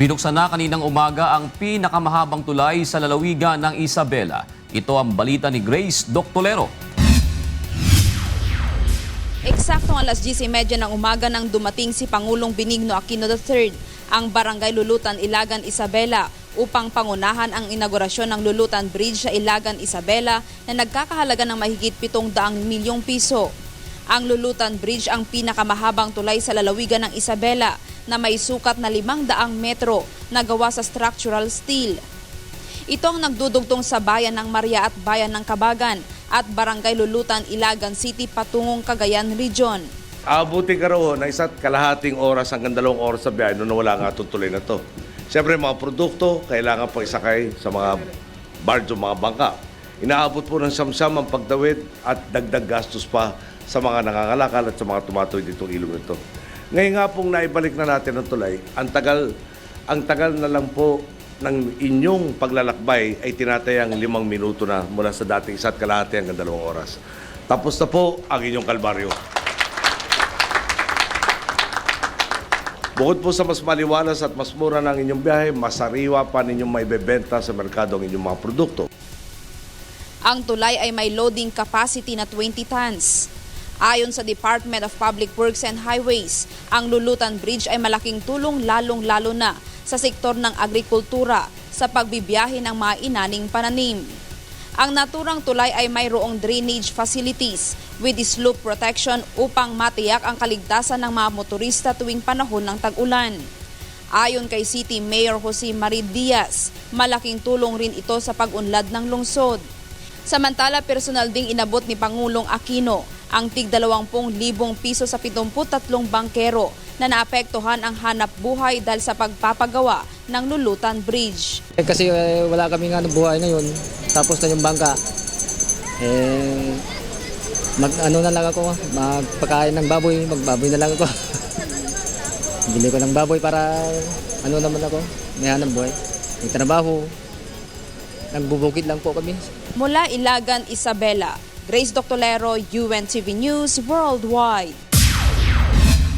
Binuksan na kaninang umaga ang pinakamahabang tulay sa lalawigan ng Isabela. Ito ang balita ni Grace Doctolero. Eksakto alas 10.30 ng umaga nang dumating si Pangulong Benigno Aquino III ang Barangay Lulutan, Ilagan, Isabela upang pangunahan ang inaugurasyon ng Lulutan Bridge sa Ilagan, Isabela na nagkakahalaga ng mahigit 700 milyong piso. Ang Lulutan Bridge ang pinakamahabang tulay sa lalawigan ng Isabela na may sukat na 500 metro na gawa sa structural steel. Ito ang nagdudugtong sa bayan ng Maria at bayan ng Kabagan at Barangay Lulutan, Ilagan City patungong Cagayan Region. Abuti ka raw na isa't kalahating oras hanggang dalawang oras sa biyahe nung nawala nga itong tuloy na to. Siyempre, mga produkto, kailangan pa isakay sa mga barge mga bangka. Inaabot po ng samsam ang pagdawid at dagdag gastos pa sa mga nangangalakal at sa mga tumatoy ditong ilog ito. Ngayon nga pong naibalik na natin ang tulay, ang tagal, ang tagal na lang po ng inyong paglalakbay ay tinatayang limang minuto na mula sa dating isa't kalahati hanggang dalawang oras. Tapos na po ang inyong kalbaryo. Bukod po sa mas maliwalas at mas mura ng inyong biyahe, mas sariwa pa ninyong maibebenta sa merkado ang inyong mga produkto. Ang tulay ay may loading capacity na 20 tons. Ayon sa Department of Public Works and Highways, ang Lulutan Bridge ay malaking tulong lalong-lalo na sa sektor ng agrikultura sa pagbibiyahe ng mga inaning pananim. Ang naturang tulay ay mayroong drainage facilities with slope protection upang matiyak ang kaligtasan ng mga motorista tuwing panahon ng tag-ulan. Ayon kay City Mayor Jose Marie Diaz, malaking tulong rin ito sa pag-unlad ng lungsod. Samantala, personal ding inabot ni Pangulong Aquino ang tig 20,000 piso sa 73 bangkero na naapektuhan ang hanap buhay dahil sa pagpapagawa ng Lulutan Bridge. Eh, kasi eh, wala kami nga ng buhay ngayon. Tapos na yung bangka. Eh, mag ano na lang ako, magpakain ng baboy, magbaboy na lang ako. Bili ko ng baboy para ano naman ako, may hanap buhay. May trabaho. Nagbubukid lang po kami. Mula Ilagan, Isabela, Grace Doctolero, UNTV News Worldwide.